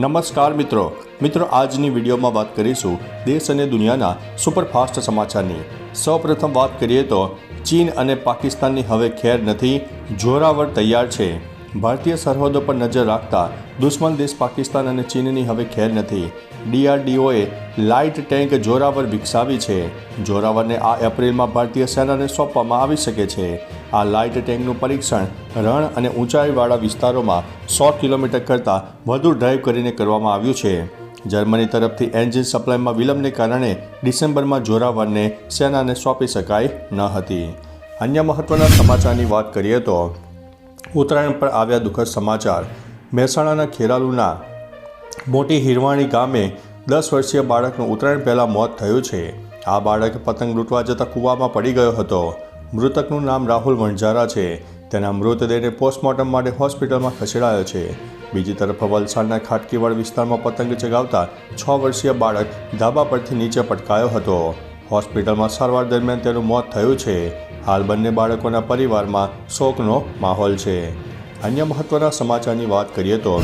નમસ્કાર મિત્રો. મિત્રો, આજની વિડીયોમાં વાત કરીશું દેશ અને દુનિયાના સુપરફાસ્ટ સમાચારની. સૌપ્રથમ વાત કરીએ તો ચીન અને પાકિસ્તાનની હવે ખેર નથી, જોરાવર તૈયાર છે. ભારતીય સરહદો પર નજર રાખતા દુશ્મન દેશ પાકિસ્તાન અને ચીનની હવે ખેર નથી. ડીઆરડીઓએ લાઇટ ટેન્ક જોરાવર વિકસાવી છે. જોરાવરને આ એપ્રિલમાં ભારતીય સેનાને સોંપવામાં આવી શકે છે. આ લાઇટ ટેન્કનું પરીક્ષણ રણ અને ઊંચાઈવાળા વિસ્તારોમાં સો કિલોમીટર કરતાં વધુ ડ્રાઈવ કરીને કરવામાં આવ્યું છે. જર્મની તરફથી એન્જિન સપ્લાયમાં વિલંબને કારણે ડિસેમ્બરમાં જોરાવરને સેનાને સોંપી શકાય ન હતી. અન્ય મહત્ત્વના સમાચારની વાત કરીએ તો ઉત્તરાયણ પર આવ્યા દુઃખદ સમાચાર. મહેસાણાના ખેરાલુના મોટી હિરવાણી ગામે દસ વર્ષીય બાળકનું ઉત્તરાયણ પહેલાં મોત થયું છે. આ બાળક પતંગ લૂંટવા જતાં કૂવામાં પડી ગયો હતો. મૃતકનું નામ રાહુલ વણઝારા છે. તેના મૃતદેહને પોસ્ટમોર્ટમ માટે હોસ્પિટલમાં ખસેડાયો છે. બીજી તરફ વલસાડના ખાટકીવાડ વિસ્તારમાં પતંગ ચગાવતા છ વર્ષીય બાળક ધાબા પરથી નીચે પટકાયો હતો. હોસ્પિટલમાં સારવાર દરમિયાન તેનું મોત થયું છે. હાલ બંને બાળકોના પરિવારમાં શોકનો માહોલ છે. અન્ય મહત્ત્વના સમાચારની વાત કરીએ તો,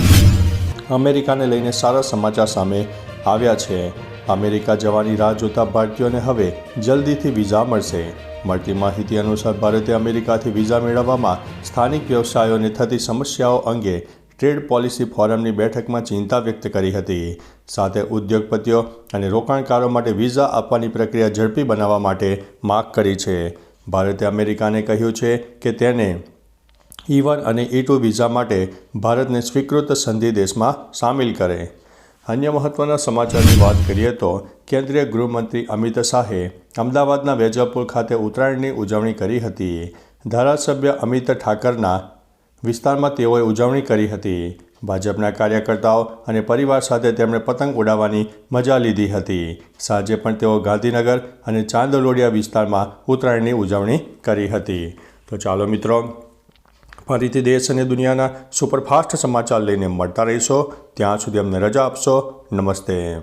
અમેરિકાને લઈને સારા સમાચાર સામે આવ્યા છે. અમેરિકા જવાની રાહ જોતા ભારતીયોને હવે જલ્દીથી વિઝા મળશે. મળતી માહિતી અનુસાર, ભારતે અમેરિકાથી વિઝા મેળવવામાં સ્થાનિક વ્યવસાયોને થતી સમસ્યાઓ અંગે ટ્રેડ પોલિસી ફોરમની બેઠકમાં ચિંતા વ્યક્ત કરી હતી. સાથે ઉદ્યોગપતિઓ અને રોકાણકારો માટે વિઝા આપવાની પ્રક્રિયા ઝડપી બનાવવા માટે માગ કરી છે. ભારતે અમેરિકાને કહ્યું છે કે તેને ઈ વન અને ઈ ટુ વિઝા માટે ભારતને સ્વીકૃત સંધિ દેશમાં સામેલ કરે. અન્ય મહત્ત્વના સમાચારની વાત કરીએ તો કેન્દ્રીય ગૃહમંત્રી અમિત શાહે અમદાવાદના વેજલપુર ખાતે ઉત્તરાયણની ઉજવણી કરી હતી. ધારાસભ્ય અમિત ઠાકરના વિસ્તારમાં તેઓએ ઉજવણી કરી હતી. ભાજપના કાર્યકર્તાઓ અને પરિવાર સાથે તેમણે પતંગ ઉડાવવાની મજા લીધી હતી. સાંજે પણ તેઓ ગાંધીનગર અને ચાંદલોડિયા વિસ્તારમાં ઉત્તરાયણની ઉજવણી કરી હતી. તો ચાલો મિત્રો, ફરીથી દેશ અને દુનિયાના સુપરફાસ્ટ સમાચાર લઈને મળતા રહીશો. ત્યાં સુધી અમને રજા આપશો. નમસ્તે.